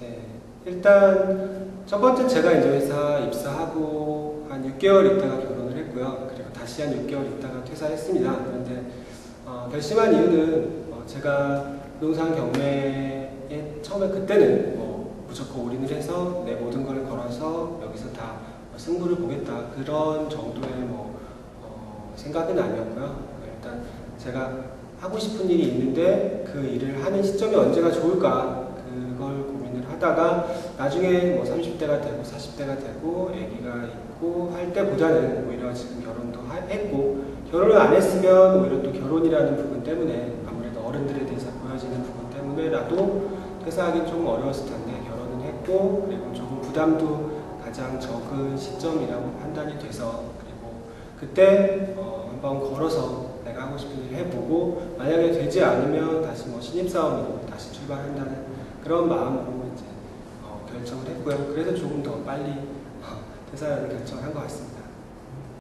네. 일단 첫 번째 제가 이제 회사 입사하고 한 6개월 있다가 결혼을 했고요. 그리고 다시 한 6개월 있다가 퇴사했습니다. 그런데 어, 결심한 이유는 어, 제가 부동산 경매에 처음에 그때는 뭐 무조건 올인을 해서 내 모든 걸 걸어서 여기서 다 승부를 보겠다 그런 정도의 뭐 어, 생각은 아니었고요. 일단 제가 하고 싶은 일이 있는데 그 일을 하는 시점이 언제가 좋을까 하다가 나중에 뭐 30대가 되고 40대가 되고 아기가 있고 할 때보다는 오히려 지금 결혼도 하- 했고 결혼을 안 했으면 오히려 또 결혼이라는 부분 때문에 아무래도 어른들에 대해서 보여지는 부분 때문에라도 퇴사하기 좀 어려웠을 텐데 결혼은 했고 그리고 조금 부담도 가장 적은 시점이라고 판단이 돼서 그리고 그때 어, 한번 걸어서 내가 하고 싶은 일 해보고 만약에 되지 않으면 다시 뭐 신입사원으로 다시 출발한다는 그런 마음으로 이제 어, 결정을 했고요. 그래서 조금 더 빨리 어, 퇴사하는 결정을 한것 같습니다.